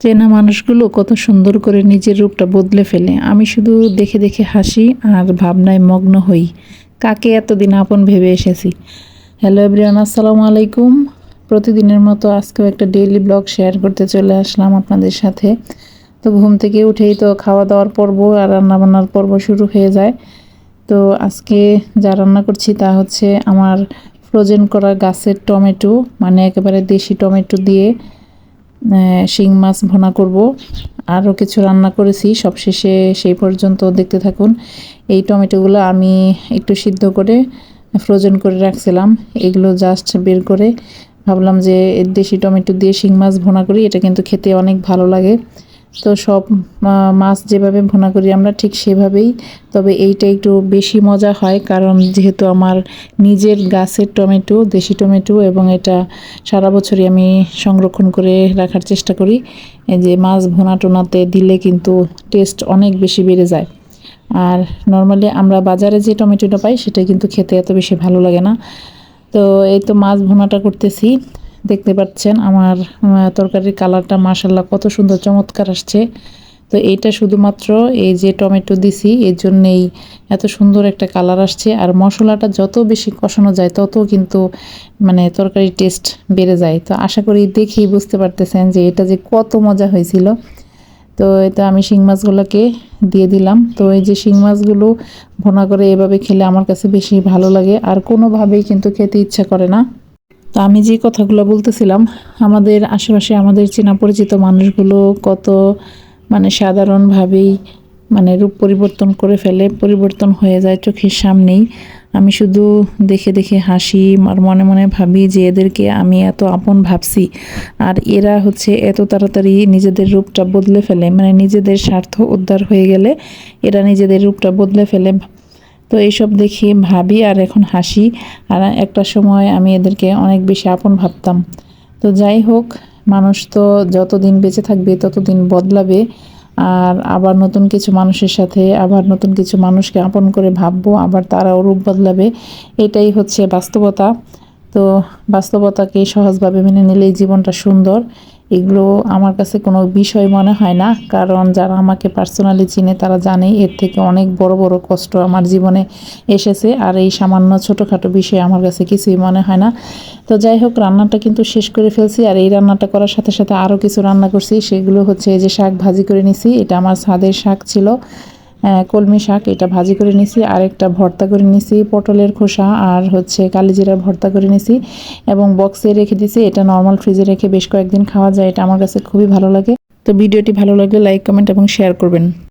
চেনা মানুষগুলো কত সুন্দর করে নিজের রূপটা বদলে ফেলে। আমি শুধু দেখে দেখে হাসি আর ভাবনায় মগ্ন হই। কাকে এতদিন আপন ভেবে এসেছি? হ্যালো এভরিওয়ান, আসসালামু আলাইকুম। প্রতিদিনের মতো আজকেও একটা ডেইলি ব্লগ শেয়ার করতে চলে আসলাম আপনাদের সাথে। তো ঘুম থেকে উঠেই তো খাওয়া দাওয়ার পর্ব আর রান্নাবান্নার পর্ব শুরু হয়ে যায়। তো আজকে যা রান্না করছি তা হচ্ছে আমার ফ্রোজেন করা গাছের টমেটো মানে একেবারে দেশি টমেটো দিয়ে শিং মাছ ভোনা করব। আরও কিছু রান্না করেছি। সবশেষে সেই পর্যন্ত দেখতে থাকুন। এই টমেটোগুলো আমি একটু সিদ্ধ করে ফ্রোজেন করে রাখছিলাম। এগুলো জাস্ট বের করে ভাবলাম যে দেশি টমেটো দিয়ে শিং মাছ ভোনা করি। এটা কিন্তু খেতে অনেক ভালো লাগে। তো সব মাছ যেভাবে ভোনা করি আমরা ঠিক সেভাবেই। তবে এইটা একটু বেশি মজা হয় কারণ যেহেতু আমার নিজের গাছের টমেটো, দেশি টমেটো এবং এটা সারা বছরই আমি সংরক্ষণ করে রাখার চেষ্টা করি। এই যে মাছ ভোনা টোনাতে দিলে কিন্তু টেস্ট অনেক বেশি বেড়ে যায়। আর নর্মালি আমরা বাজারে যে টমেটোটা পাই সেটা কিন্তু খেতে এত বেশি ভালো লাগে না। তো এই তো মাছ ভুনাটা করতেছি। দেখতে পাচ্ছেন আমার তরকারির কালারটা মাসাল্লাহ কত সুন্দর চমৎকার আসছে। তো এইটা শুধুমাত্র এই যে টমেটো দিছি, এর জন্যেই এত সুন্দর একটা কালার আসছে। আর মশলাটা যত বেশি কষানো যায়, তত কিন্তু মানে তরকারির টেস্ট বেড়ে যায়। তো আশা করি দেখেই বুঝতে পারতেছেন যে এটা যে কত মজা হয়েছিল। তো এটা আমি শিং মাছগুলোকে দিয়ে দিলাম। তো এই যে শিং মাছগুলো ভোনা করে এভাবে খেলে আমার কাছে বেশি ভালো লাগে। আর কোনোভাবেই কিন্তু খেতে ইচ্ছা করে না। তো আমি যে কথাগুলো বলতেছিলাম, আমাদের আশেপাশে আমাদের চেনা পরিচিত মানুষগুলো কত মানে সাধারণভাবেই মানে রূপ পরিবর্তন করে ফেলে, পরিবর্তন হয়ে যায় চোখের সামনেই। আমি শুধু দেখে দেখে হাসি আর মনে মনে ভাবি যে এদেরকে আমি এত আপন ভাবছি আর এরা হচ্ছে এত তাড়াতাড়ি নিজেদের রূপটা বদলে ফেলে। মানে নিজেদের স্বার্থ উদ্ধার হয়ে গেলে এরা নিজেদের রূপটা বদলে ফেলে। তো এইসব দেখি ভাবি আর এখন হাসি। আর একটা সময় আমি এদেরকে অনেক বেশি আপন ভাবতাম। তো যাই হোক, মানুষ তো যতদিন বেঁচে থাকবে ততদিন বদলাবে। আর আবার নতুন কিছু মানুষের সাথে, আবার নতুন কিছু মানুষকে আপন করে ভাববো, আবার তারাও রূপ বদলাবে। এটাই হচ্ছে বাস্তবতা। তো বাস্তবতাকে সহজভাবে মেনে নিলেই জীবনটা সুন্দর। এগুলো আমার কাছে কোনো বিষয় মনে হয় না, কারণ যারা আমাকে পার্সোনালি চিনে তারা জানে এর থেকে অনেক বড় বড় কষ্ট আমার জীবনে এসেছে আর এই সামান্য ছোটোখাটো বিষয় আমার কাছে কিছুই মনে হয় না। তো যাই হোক, রান্নাটা কিন্তু শেষ করে ফেলছি আর এই রান্নাটা করার সাথে সাথে আরও কিছু রান্না করছি, সেগুলো হচ্ছে যে শাক ভাজি করে নিছি, এটা আমার ছাদের শাক ছিল। কলমি শাক, এটা ভাজি করে নিছি আর একটা ভর্তা করে নিছি, পটলের খোসা, আর হচ্ছে কালিজিরার ভর্তা করে নিছি, এবং বক্সে রেখে দিছি, এটা নর্মাল ফ্রিজে রেখে বেশ কয়েকদিন খাওয়া যায়, এটা আমার কাছে খুবই ভালো লাগে। তো ভিডিওটি ভালো লাগলে লাইক কমেন্ট এবং শেয়ার করবেন।